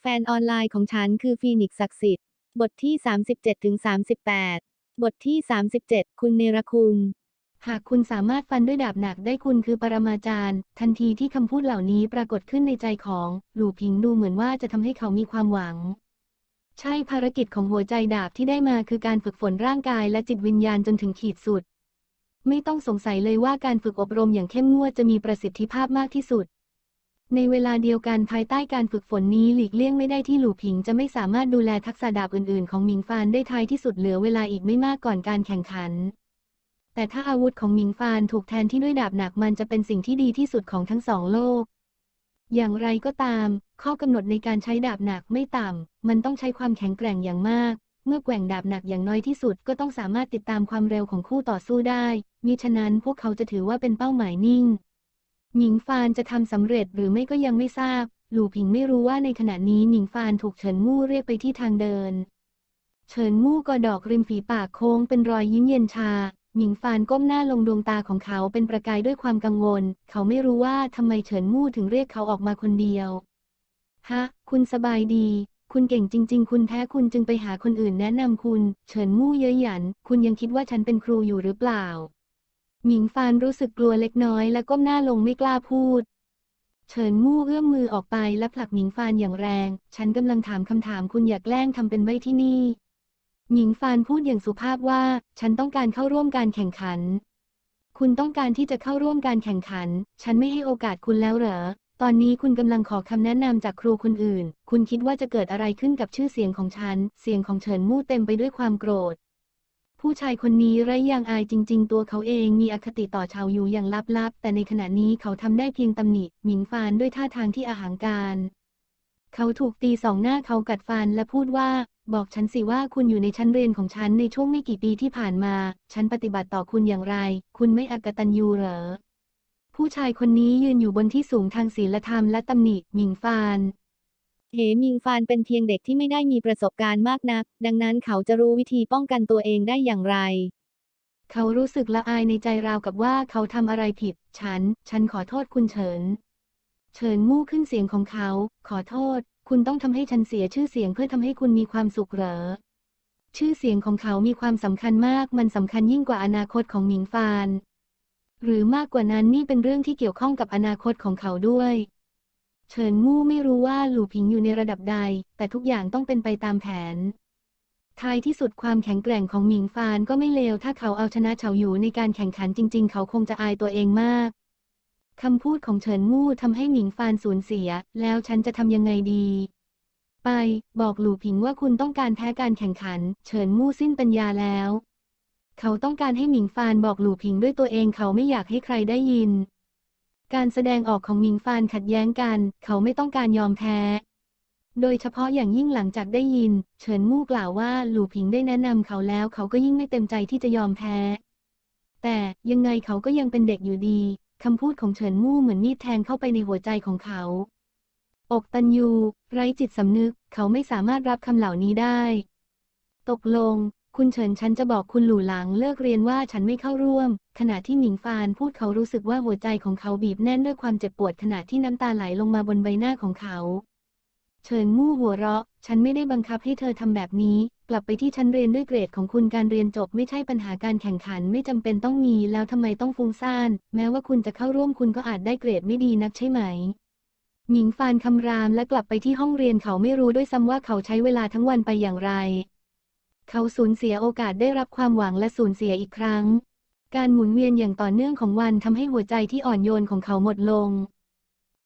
แฟนออนไลน์ของฉันคือฟีนิกซ์ศักดิ์สิทธิ์ บทที่ 37ถึง38 บทที่ 37 คุณเนรคุณ หากคุณสามารถฟันด้วยดาบหนักได้คุณคือปรมาจารย์ ทันทีที่คำพูดเหล่านี้ปรากฏขึ้นในใจของหลู่พิงดูเหมือนว่าจะทำให้เขามีความหวัง ใช่ภารกิจของหัวใจดาบที่ได้มาคือการฝึกฝนร่างกายและจิตวิญญาณจนถึงขีดสุด ไม่ต้องสงสัยเลยว่าการฝึกอบรมอย่างเข้มงวดจะมีประสิทธิภาพมากที่สุด ในเวลาเดียวกันภายใต้การฝึกฝนนี้หลีกเลี่ยงไม่ได้ที่หลู่ผิงจะไม่สามารถดูแลทักษะดาบอื่นๆ ของหมิงฟานได้ท้ายที่สุดเหลือเวลาอีกไม่มากก่อนการแข่งขัน แต่ถ้าอาวุธของหมิงฟานถูกแทนที่ด้วยดาบหนักมันจะเป็นสิ่งที่ดีที่สุดของทั้งสองโลก อย่างไรก็ตาม ข้อกำหนดในการใช้ดาบหนักไม่ต่ำ มันต้องใช้ความแข็งแกร่งอย่างมาก เมื่อแกว่งดาบหนักอย่างน้อยที่สุดก็ต้องสามารถติดตามความเร็วของคู่ต่อสู้ได้มิฉะนั้นพวกเขาจะถือว่าเป็นเป้าหมายนิ่ง หมิงฟานจะทำสำเร็จหรือไม่ก็ยังไม่ทราบ หลู่ผิงไม่รู้ว่าในขณะนี้หมิงฟานถูกเฉินมู่เรียกไปที่ทางเดิน เฉินมู่กอดอกริมฝีปากโค้งเป็นรอยยิ้มเย็นชาหมิงฟานก้มหน้าลงดวงตาของเขาเป็นประกายด้วยความกังวล เขาไม่รู้ว่าทำไมเฉินมู่ถึงเรียกเขาออกมาคนเดียว ฮะ คุณสบายดี คุณเก่งจริง ๆ คุณแท้คุณจึงไปหาคนอื่นแนะนำคุณ เฉินมู่เย้ยหยัน คุณยังคิดว่าฉันเป็นครูอยู่หรือเปล่า หมิงฟานรู้สึกกลัวเล็กน้อยและก้มหน้าลงไม่กล้าพูด เฉินมู่เอื้อมมือออกไปและผลักหมิงฟานอย่างแรง ฉันกำลังถามคำถามคุณอย่าแกล้งทำเป็นไว้ที่นี่ หมิงฟานพูดอย่างสุภาพว่า ฉันต้องการเข้าร่วมการแข่งขัน คุณต้องการที่จะเข้าร่วมการแข่งขัน ฉันไม่ให้โอกาสคุณแล้วเหรอ ตอนนี้คุณกำลังขอคำแนะนำจากครูคนอื่น คุณคิดว่าจะเกิดอะไรขึ้นกับชื่อเสียงของฉัน เสียงของเฉินมู่เต็มไปด้วยความโกรธ ผู้ชายคนนี้ไร้ยางอายจริง ๆ ตัวเขาเองมีอคติต่อชาวอยู่อย่างลับๆ แต่ในขณะนี้เขาทำได้เพียงตำหนิหมิงฟานด้วยท่าทางที่อาหางการ เขาถูกตีสองหน้าเขากัดฟันและพูดว่า บอกฉันสิว่าคุณอยู่ในชั้นเรียนของฉันในช่วงไม่กี่ปีที่ผ่านมา ฉันปฏิบัติต่อคุณอย่างไร คุณไม่อกตัญญูเหรอ ผู้ชายคนนี้ยืนอยู่บนที่สูงทางศีลธรรมและตำหนิหมิงฟาน เหมิงฟานเป็นเพียงเด็กที่ไม่ได้มีประสบการณ์มากนัก ดังนั้นเขาจะรู้วิธีป้องกันตัวเองได้อย่างไร เขารู้สึกละอายในใจราวกับว่าเขาทำอะไรผิด ฉัน ฉันขอโทษคุณเฉิน เฉินมู่ขึ้นเสียงของเขา ขอโทษ คุณต้องทำให้ฉันเสียชื่อเสียงเพื่อทำให้คุณมีความสุขเหรอ ชื่อเสียงของเขามีความสำคัญมาก มันสำคัญยิ่งกว่าอนาคตของหมิงฟาน หรือมากกว่านั้นนี่เป็นเรื่องที่เกี่ยวข้องกับอนาคตของเขาด้วย เฉินมู่ไม่รู้ว่าหลู่ผิงอยู่ในระดับใด แต่ทุกอย่างต้องเป็นไปตามแผน ท้ายที่สุดความแข็งแกร่งของหมิงฟานก็ไม่เลว ถ้าเขาเอาชนะเฉาหยูในการแข่งขันจริง ๆ เขาคงจะอายตัวเองมาก คำพูดของเฉินมู่ทำให้หมิงฟานสูญเสีย แล้วฉันจะทำยังไงดี ไป บอกหลู่ผิงว่าคุณต้องการแพ้การแข่งขัน เฉินมู่สิ้นปัญญาแล้ว เขาต้องการให้หมิงฟานบอกหลู่ผิงด้วยตัวเองเขาไม่อยากให้ใครได้ยิน การแสดงออกของหมิงฟานขัดแย้งกัน เขาไม่ต้องการยอมแพ้ โดยเฉพาะอย่างยิ่งหลังจากได้ยิน เฉินมู่กล่าวว่าหลู่ผิงได้แนะนำเขาแล้ว เขาก็ยิ่งไม่เต็มใจที่จะยอมแพ้ แต่ยังไงเขาก็ยังเป็นเด็กอยู่ดีคำพูดของเฉินมู่เหมือนมีดแทงเข้าไปในหัวใจของเขา อกตันยู ไร้จิตสำนึก เขาไม่สามารถรับคำเหล่านี้ได้ ตกลง คุณเฉินฉันจะบอกคุณหลู่หลังเลิกเรียนว่าฉันไม่เข้าร่วม ขณะที่หมิงฟานพูดเขารู้สึกว่าหัวใจของเขาบีบแน่นด้วยความเจ็บปวดขณะที่น้ำตาไหลลงมาบนใบหน้าของเขา เฉินมู่หัวเราะ ฉันไม่ได้บังคับให้เธอทำแบบนี้ กลับไปที่ชั้นเรียนด้วยเกรดของคุณการเรียนจบไม่ใช่ปัญหาการแข่งขันไม่จำเป็นต้องมีแล้วทำไมต้องฟุ้งซ่าน แม้ว่าคุณจะเข้าร่วมคุณก็อาจได้เกรดไม่ดีนักใช่ไหมหมิงฟานคำรามและกลับไปที่ห้องเรียนเขาไม่รู้ด้วยซ้ำว่าเขาใช้เวลาทั้งวันไปอย่างไร เขาสูญเสียโอกาสได้รับความหวังและสูญเสียอีกครั้ง การหมุนเวียนอย่างต่อเนื่องของวันทำให้หัวใจที่อ่อนโยนของเขาหมดลง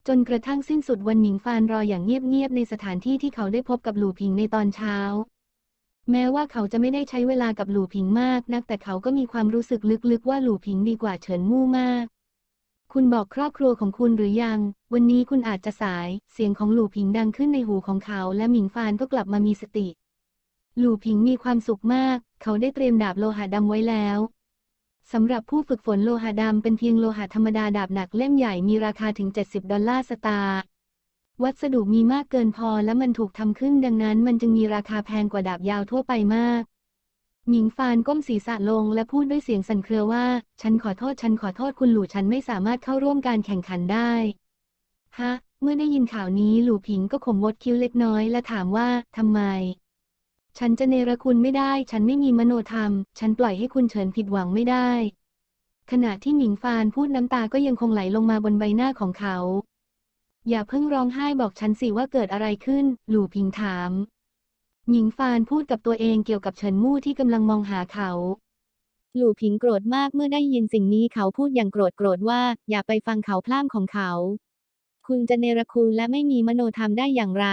จนกระทั่งสิ้นสุดวันหมิงฟานรออย่างเงียบๆในสถานที่ที่เขาได้พบกับหลู่ผิงในตอนเช้า แม้ว่าเขาจะไม่ได้ใช้เวลากับหลู่ผิงมากนัก แต่เขาก็มีความรู้สึกลึกๆว่าหลู่ผิงดีกว่าเฉินมู่มากคุณบอกครอบครัวของคุณหรือยัง วันนี้คุณอาจจะสาย เสียงของหลู่ผิงดังขึ้นในหูของเขา และหมิงฟานก็กลับมามีสติ หลู่ผิงมีความสุขมาก เขาได้เตรียมดาบโลหะดำไว้แล้วสำหรับผู้ฝึกฝนโลหะดำเป็นเพียงโลหะธรรมดาดาบหนักเล่มใหญ่มีราคาถึง 70 ดอลลาร์สตาร์ วัสดุมีมากเกินพอและมันถูกทำขึ้นดังนั้นมันจึงมีราคาแพงกว่าดาบยาวทั่วไปมาก หมิงฟานก้มศีรษะลงและพูดด้วยเสียงสั่นเครือว่า ฉันขอโทษฉันขอโทษคุณหลู่ฉันไม่สามารถเข้าร่วมการแข่งขันได้ ฮะ เมื่อได้ยินข่าวนี้หลู่ผิงก็ขมวดคิ้วเล็กน้อยและถามว่าทำไม ฉันจะเนรคุณไม่ได้ ฉันไม่มีมโนธรรม ฉันปล่อยให้คุณเฉินผิดหวังไม่ได้ ขณะที่หมิงฟานพูดน้ำตาก็ยังคงไหลลงมาบนใบหน้าของเขา อย่าเพิ่งร้องไห้บอกฉันสิว่าเกิดอะไรขึ้น หลู่ผิงถาม หมิงฟานพูดกับตัวเองเกี่ยวกับเฉินมู่ที่กำลังมองหาเขา หลู่ผิงโกรธมากเมื่อได้ยินสิ่งนี้เขาพูดอย่างโกรธโกรธว่า อย่าไปฟังเขาพล่ามของเขา คุณจะเนรคุณและไม่มีมโนธรรมได้อย่างไร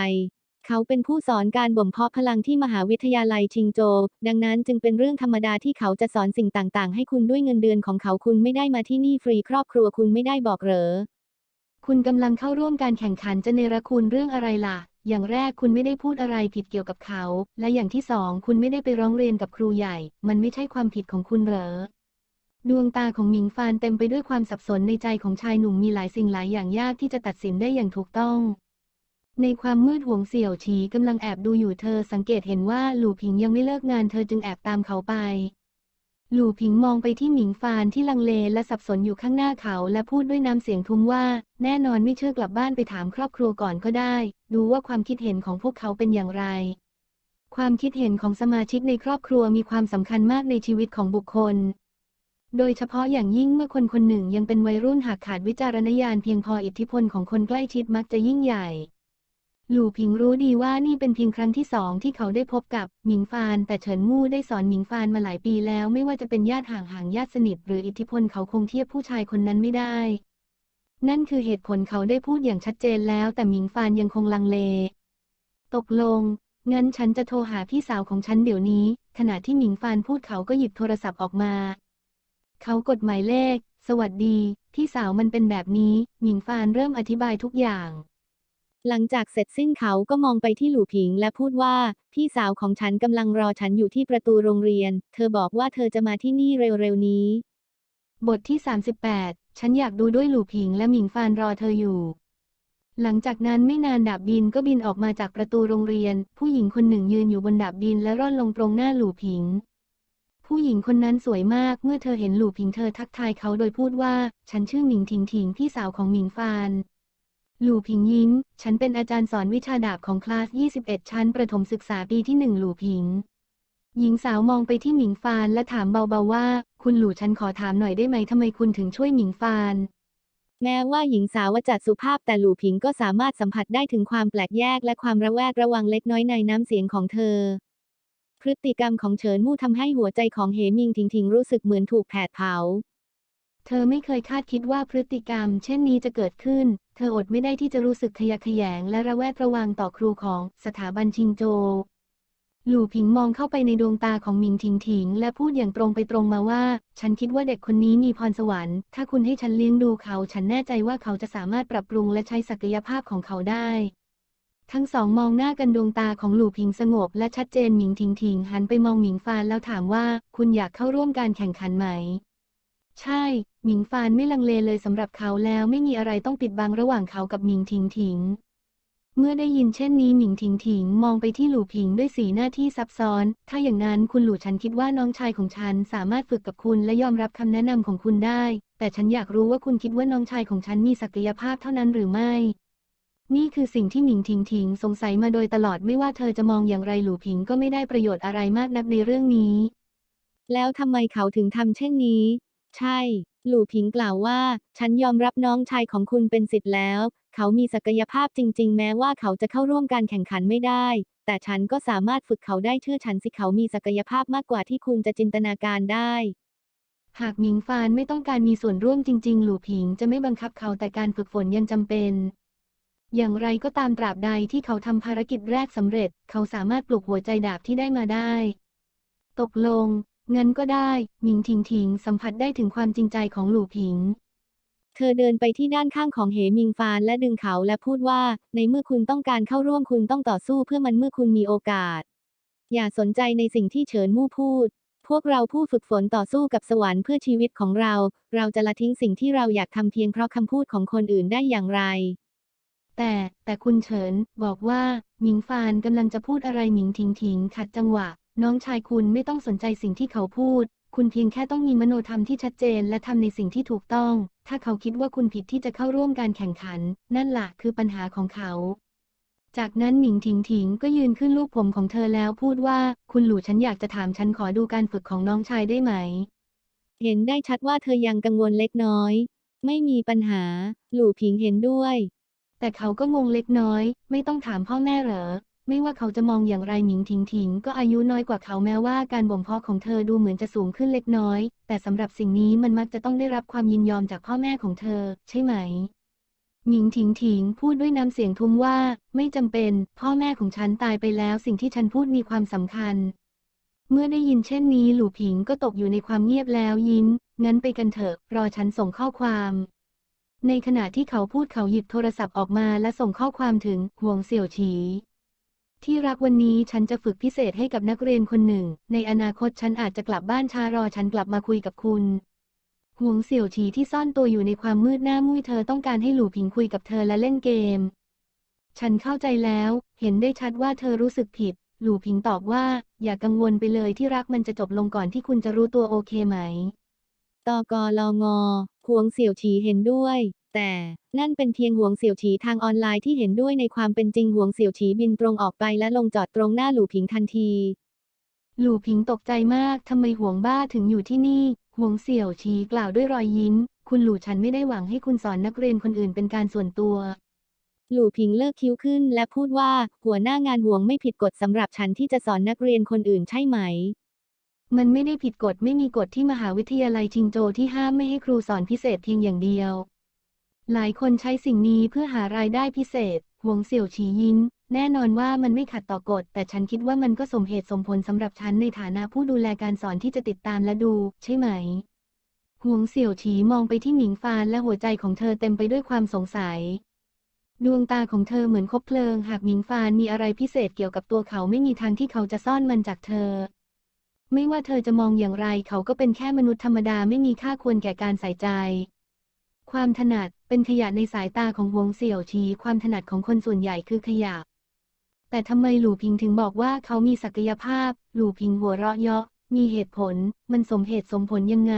เขาเป็นผู้สอนการบ่มเพาะพลังที่มหาวิทยาลัยชิงโจ ดังนั้นจึงเป็นเรื่องธรรมดาที่เขาจะสอนสิ่งต่างๆ ให้คุณด้วยเงินเดือนของเขาคุณไม่ได้มาที่นี่ฟรีครอบครัวคุณไม่ได้บอกเหรอ คุณกำลังเข้าร่วมการแข่งขันจะเนรคุณเรื่องอะไรล่ะ อย่างแรกคุณไม่ได้พูดอะไรผิดเกี่ยวกับเขา และอย่างที่สองคุณไม่ได้ไปร้องเรียนกับครูใหญ่ มันไม่ใช่ความผิดของคุณเหรอดวงตาของหมิงฟานเต็มไปด้วยความสับสนในใจของชายหนุ่มมีหลายสิ่งหลายอย่างยากที่จะตัดสินได้อย่างถูกต้อง ในความมืดหวงเสี่ยวฉีกำลังแอบดูอยู่เธอสังเกตเห็นว่าหลู่ผิงยังไม่เลิกงานเธอจึงแอบตามเขาไป หลู่ผิงมองไปที่หมิงฟานที่ลังเลและสับสนอยู่ข้างหน้าเขาและพูดด้วยน้ำเสียงทุ้มว่า แน่นอนไม่เชื่อกลับบ้านไปถามครอบครัวก่อนก็ได้ ดูว่าความคิดเห็นของพวกเขาเป็นอย่างไร ความคิดเห็นของสมาชิกในครอบครัวมีความสำคัญมากในชีวิตของบุคคลโดยเฉพาะอย่างยิ่งเมื่อคนคนหนึ่งยังเป็นวัยรุ่นหากขาดวิจารณญาณเพียงพออิทธิพลของคนใกล้ชิดมักจะยิ่งใหญ่ หลู่ผิงรู้ดีว่านี่เป็นเพียงครั้งที่สองที่เขาได้พบกับหมิงฟาน แต่เฉินมู่ได้สอนหมิงฟานมาหลายปีแล้ว ไม่ว่าจะเป็นญาติห่างห่างๆญาติสนิท หรืออิทธิพลเขาคงเทียบผู้ชายคนนั้นไม่ได้ นั่นคือเหตุผลเขาได้พูดอย่างชัดเจนแล้ว แต่หมิงฟานยังคงลังเล ตกลงงั้นฉันจะโทรหาพี่สาวของฉันเดี๋ยวนี้ ขณะที่หมิงฟานพูดเขาก็หยิบโทรศัพท์ออกมา เขากดหมายเลข สวัสดี พี่สาวมันเป็นแบบนี้ หมิงฟานเริ่มอธิบายทุกอย่าง หลังจากเสร็จสิ้นเขาก็มองไปที่หลู่ผิงและพูดว่า พี่สาวของฉันกำลังรอฉันอยู่ที่ประตูโรงเรียน เธอบอกว่าเธอจะมาที่นี่เร็วๆนี้ บทที่ 38 ฉันอยากดูด้วยหลู่ผิงและหมิงฟานรอเธออยู่ หลังจากนั้นไม่นานดาบบินก็บินออกมาจากประตูโรงเรียน ผู้หญิงคนหนึ่งยืนอยู่บนดาบบินและร่อนลงตรงหน้าหลู่ผิง ผู้หญิงคนนั้นสวยมากเมื่อเธอเห็นหลู่ผิงเธอทักทายเขาโดยพูดว่า ฉันชื่อหมิงถิงถิงพี่สาวของหมิงฟาน หลู่ผิงยิ้ม ฉันเป็นอาจารย์สอนวิชาดาบของคลาส 21 ชั้น ประถมศึกษาปีที่หนึ่งหลู่ผิง หญิงสาวมองไปที่หมิงฟานและถามเบาๆว่า คุณหลู่ฉันขอถามหน่อยได้ไหมทำไมคุณถึงช่วยหมิงฟาน แม้ว่าหญิงสาวจัดสุภาพแต่หลู่ผิงก็สามารถสัมผัสได้ถึงความแปลกแยกและความระแวดระวังเล็กน้อยในน้ำเสียงของเธอ พฤติกรรมของเฉินมู่ทำให้หัวใจของเหมิงถิงถิงรู้สึกเหมือนถูกแผดเผา เธอไม่เคยคาดคิดว่าพฤติกรรม เช่นนี้จะเกิดขึ้น เธออดไม่ได้ที่จะรู้สึกขยะแขยงและระแวดระวังต่อครูของสถาบันชิงโจ หลู่ผิงมองเข้าไปในดวงตาของหมิงถิงถิง และพูดอย่างตรงไปตรงมาว่า ฉันคิดว่าเด็กคนนี้มีพรสวรรค์ ถ้าคุณให้ฉันเลี้ยงดูเขา ฉันแน่ใจว่าเขาจะสามารถปรับปรุงและใช้ศักยภาพของเขาได้ทั้งสองมองหน้ากันดวงตาของหลู่ผิงสงบและชัดเจนหมิงถิงถิงหันไปมองหมิงฟานแล้วถามว่า คุณอยากเข้าร่วมการแข่งขันไหม ใช่ หมิงฟานไม่ลังเลเลยสำหรับเขาแล้วไม่มีอะไรต้องปิดบังระหว่างเขากับหมิงถิงถิง เมื่อได้ยินเช่นนี้หมิงถิงถิงมองไปที่หลู่ผิงด้วยสีหน้าที่ซับซ้อน ถ้าอย่างนั้นคุณหลู่ฉันคิดว่าน้องชายของฉันสามารถฝึกกับคุณและยอมรับคำแนะนำของคุณได้ แต่ฉันอยากรู้ว่าคุณคิดว่าน้องชายของฉันมีศักยภาพเท่านั้นหรือไม่นี่คือสิ่งที่หมิงถิงถิงสงสัยมาโดยตลอดไม่ว่าเธอจะมองอย่างไรหลู่ผิงก็ไม่ได้ประโยชน์อะไรมากนักในเรื่องนี้ แล้วทำไมเขาถึงทำเช่นนี้ ใช่ หลู่ผิงกล่าวว่า ฉันยอมรับน้องชายของคุณเป็นสิทธิ์แล้ว เขามีศักยภาพจริง ๆ แม้ว่าเขาจะเข้าร่วมการแข่งขันไม่ได้ แต่ฉันก็สามารถฝึกเขาได้เชื่อฉันสิเขามีศักยภาพมากกว่าที่คุณจะจินตนาการได้ หากหมิงฟานไม่ต้องการมีส่วนร่วมจริง ๆ หลู่ผิงจะไม่บังคับเขาแต่การฝึกฝนยังจำเป็น อย่างไรก็ตามตราบใดที่เขาทำภารกิจแรกสำเร็จ เขาสามารถปลุกหัวใจดาบที่ได้มาได้ ตกลง งั้นก็ได้หมิงถิงถิงสัมผัสได้ถึงความจริงใจของหลู่ผิง เธอเดินไปที่ด้านข้างของเหมิงฟานและดึงเขาและพูดว่า ในเมื่อคุณต้องการเข้าร่วมคุณต้องต่อสู้เพื่อมันเมื่อคุณมีโอกาส อย่าสนใจในสิ่งที่เฉินมู่พูด พวกเราผู้ฝึกฝนต่อสู้กับสวรรค์เพื่อชีวิตของเรา เราจะละทิ้งสิ่งที่เราอยากทำเพียงเพราะคำพูดของคนอื่นได้อย่างไร แต่แต่คุณเฉินบอกว่าหมิงฟานกำลังจะพูดอะไรหมิงถิงถิงขัดจังหวะ น้องชายคุณไม่ต้องสนใจสิ่งที่เขาพูด คุณเพียงแค่ต้องมีมโนธรรมที่ชัดเจน และทำในสิ่งที่ถูกต้อง ถ้าเขาคิดว่าคุณผิดที่จะเข้าร่วมการแข่งขัน นั่นล่ะคือปัญหาของเขา จากนั้นหมิงถิงถิงก็ยืนขึ้นลูกผมของเธอแล้วพูดว่า คุณหลู่ฉันอยากจะถามฉันขอดูการฝึกของน้องชายได้ไหม เห็นได้ชัดว่าเธอยังกังวลเล็กน้อย ไม่มีปัญหา หลู่ผิงเห็นด้วย แต่เขาก็งงเล็กน้อย ไม่ต้องถามพ่อแม่เหรอ ไม่ว่าเขาจะมองอย่างไรหมิงถิงถิงก็อายุน้อยกว่าเขาแม้ว่าการบ่มเพาะของเธอดูเหมือนจะสูงขึ้นเล็กน้อย แต่สำหรับสิ่งนี้มันมักจะต้องได้รับความยินยอมจากพ่อแม่ของเธอ ใช่ไหม หมิงถิงถิงพูดด้วยน้ำเสียงทุ้มว่า ไม่จำเป็น พ่อแม่ของฉันตายไปแล้ว สิ่งที่ฉันพูดมีความสำคัญ เมื่อได้ยินเช่นนี้หลู่ผิงก็ตกอยู่ในความเงียบแล้วยิ้ม งั้นไปกันเถอะ รอฉันส่งข้อความในขณะที่เขาพูดเขาหยิบโทรศัพท์ออกมาและส่งข้อความถึงห่วงเสี่ยวฉี ที่รักวันนี้ฉันจะฝึกพิเศษให้กับนักเรียนคนหนึ่ง ในอนาคตฉันอาจจะกลับบ้านช้ารอฉันกลับมาคุยกับคุณห่วงเสี่ยวฉีที่ซ่อนตัวอยู่ในความมืดหน้ามุ้ยเธอต้องการให้หลู่ผิงคุยกับเธอและเล่นเกม ฉันเข้าใจแล้ว เห็นได้ชัดว่าเธอรู้สึกผิด หลู่ผิงตอบว่า อย่ากังวลไปเลยที่รักมันจะจบลงก่อนที่คุณจะรู้ตัวโอเคไหมตกลงอหวงเสี่ยวฉีเห็นด้วย แต่นั่นเป็นเพียงหวงเสี่ยวฉีทางออนไลน์ที่เห็นด้วยในความเป็นจริงหวงเสี่ยวฉีบินตรงออกไปและลงจอดตรงหน้าหลู่ผิงทันที หลู่ผิงตกใจมากทำไมห่วงบ้าถึงอยู่ที่นี่ ห่วงเสี่ยวชีกล่าวด้วยรอยยิ้ม คุณหลู่ฉันไม่ได้หวังให้คุณสอนนักเรียนคนอื่นเป็นการส่วนตัว หลู่ผิงเลิกคิ้วขึ้น และพูดว่าหัวหน้างานห่วงไม่ผิดกฎสำหรับฉันที่จะสอนนักเรียนคนอื่นใช่ไหมมันไม่ได้ผิดกฎไม่มีกฎที่มหาวิทยาลัยชิงโจวที่ห้ามไม่ให้ครูสอนพิเศษเพียงอย่างเดียว หลายคนใช้สิ่งนี้เพื่อหารายได้พิเศษ หวงเสี่ยวฉียิ้มแน่นอนว่ามันไม่ขัดต่อกฎ แต่ฉันคิดว่ามันก็สมเหตุสมผลสำหรับฉันในฐานะผู้ดูแลการสอนที่จะติดตามและดู ใช่ไหม หวงเสี่ยวฉีมองไปที่หมิงฟานและหัวใจของเธอเต็มไปด้วยความสงสัย ดวงตาของเธอเหมือนคบเพลิง หากหมิงฟานมีอะไรพิเศษเกี่ยวกับตัวเขาไม่มีทางที่เขาจะซ่อนมันจากเธอ ไม่ว่าเธอจะมองอย่างไรเขาก็เป็นแค่มนุษย์ธรรมดาไม่มีค่าควรแก่การใส่ใจ ความถนัดเป็นขยะในสายตาของหวงเสี่ยวชีความถนัดของคนส่วนใหญ่คือขยะ แต่ทำไมหลู่พิงถึงบอกว่าเขามีศักยภาพ หลู่พิงหัวเราะเยาะ มีเหตุผล มันสมเหตุสมผลยังไง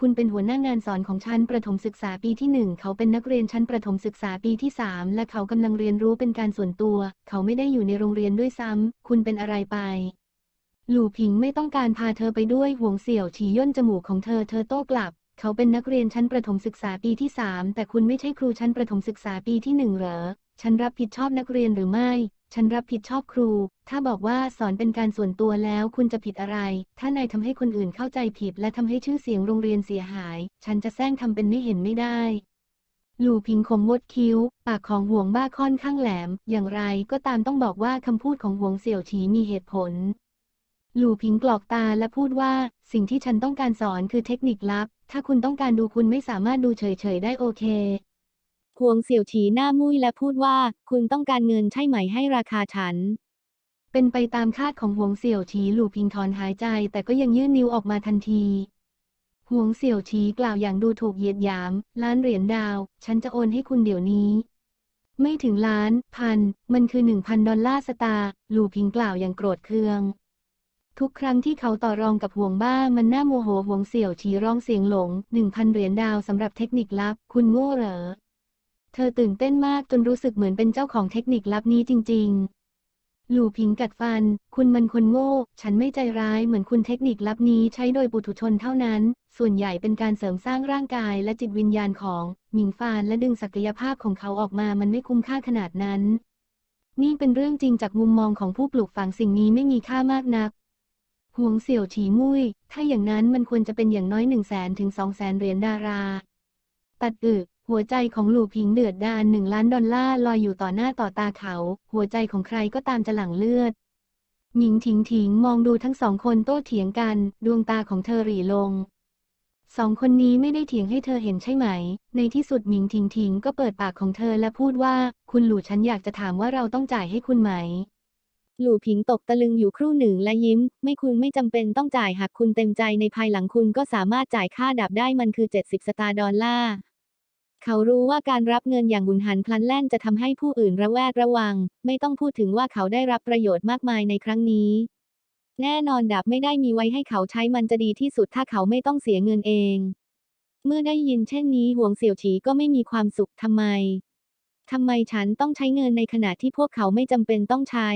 คุณเป็นหัวหน้างานสอนของชั้นประถมศึกษาปีที่หนึ่งเขาเป็นนักเรียนชั้นประถมศึกษาปีที่สามและเขากำลังเรียนรู้เป็นการส่วนตัว เขาไม่ได้อยู่ในโรงเรียนด้วยซ้ำคุณเป็นอะไรไปหลู่ผิงไม่ต้องการพาเธอไปด้วยห่วงเสี่ยวฉีย่นจมูกของเธอ เธอโต้กลับ เขาเป็นนักเรียนชั้นประถมศึกษาปีที่สามแต่คุณไม่ใช่ครูชั้นประถมศึกษาปีที่หนึ่งเหรอ ฉันรับผิดชอบนักเรียนหรือไม่ ฉันรับผิดชอบครู ถ้าบอกว่าสอนเป็นการส่วนตัวแล้วคุณจะผิดอะไร ถ้านายทำให้คนอื่นเข้าใจผิด และทำให้ชื่อเสียงโรงเรียนเสียหาย ฉันจะแซงทำเป็นไม่เห็นไม่ได้หลู่พิงคมมดคิ้ว ปากของห่วงบ้าค่อนข้างแหลม อย่างไรก็ตามต้องบอกว่าคำพูดของห่วงเสี่ยวฉีมีเหตุผล หลู่พิงกรอกตาและพูดว่า สิ่งที่ฉันต้องการสอนคือเทคนิคลับ ถ้าคุณต้องการดูคุณไม่สามารถดูเฉยๆได้โอเคหวงเสี่ยวฉีหน้ามุ้ยและพูดว่า คุณต้องการเงินใช่ไหมให้ราคาฉัน เป็นไปตามคาดของหวงเสี่ยวฉีหลู่พิงถอนหายใจ แต่ก็ยังยื่นนิ้วออกมาทันทีหวงเสี่ยวฉีกล่าวอย่างดูถูกเหยียดหยาม ล้านเหรียญดาว ฉันจะโอนให้คุณเดี๋ยวนี้ ไม่ถึงล้าน พัน มันคือหนึ่งพันดอลลาร์สตาร์หลู่พิงกล่าวอย่างโกรธเคือง ทุกครั้งที่เขาต่อรองกับห่วงบ้ามันน่าโมโหห่วงเสี่ยวฉีร้องเสียงหลงหนึ่งพันเหรียญดาวสำหรับเทคนิคลับ คุณโง่เหรอ เธอตื่นเต้นมากจนรู้สึกเหมือนเป็นเจ้าของเทคนิคลับนี้จริง ๆ หลู่พิงกัดฟัน คุณมันคนโง่ ฉันไม่ใจร้ายเหมือนคุณเทคนิคลับนี้ใช้โดยปุถุชนเท่านั้น ส่วนใหญ่เป็นการเสริมสร้างร่างกายและจิตวิญญาณของหมิงฟานและดึงศักยภาพของเขาออกมามันไม่คุ้มค่าขนาดนั้นนี่เป็นเรื่องจริงจากมุมมองของผู้ปลูกฝังสิ่งนี้ไม่มีค่ามากนัก ห่วงเสี่ยวฉีมุ้ย ถ้าอย่างนั้นมันควรจะเป็นอย่างน้อยหนึ่งแสนถึงสองแสนเหรียญดารา ตัดอึหัวใจของหลู่พิงเดือดดานหนึ่งล้านดอลลาร์ลอยอยู่ต่อหน้าต่อตาเขา หัวใจของใครก็ตามจะหลั่งเลือด หญิงถิงถิงมองดูทั้งสองคนโต้เถียงกัน ดวงตาของเธอหรี่ลง สองคนนี้ไม่ได้เถียงให้เธอเห็นใช่ไหม ในที่สุดหมิงถิงถิงก็เปิดปากของเธอและพูดว่า คุณหลู่ฉันอยากจะถามว่าเราต้องจ่ายให้คุณไหม หลู่ผิงตกตะลึงอยู่ครู่หนึ่งและยิ้ม ไม่คุณไม่จำเป็นต้องจ่ายหากคุณเต็มใจในภายหลังคุณก็สามารถจ่ายค่าดับได้มันคือ 70 สตาร์ดอลลาร์เขารู้ว่าการรับเงินอย่างหุนหันพลันแล่นจะทำให้ผู้อื่นระแวดระวัง ไม่ต้องพูดถึงว่าเขาได้รับประโยชน์มากมายในครั้งนี้ แน่นอนดับไม่ได้มีไว้ให้เขาใช้มันจะดีที่สุดถ้าเขาไม่ต้องเสียเงินเอง เมื่อได้ยินเช่นนี้หวงเสี่ยวฉีก็ไม่มีความสุขทำไมทำไมฉันต้องใช้เงินในขณะที่พวกเขาไม่จำเป็นต้องใช้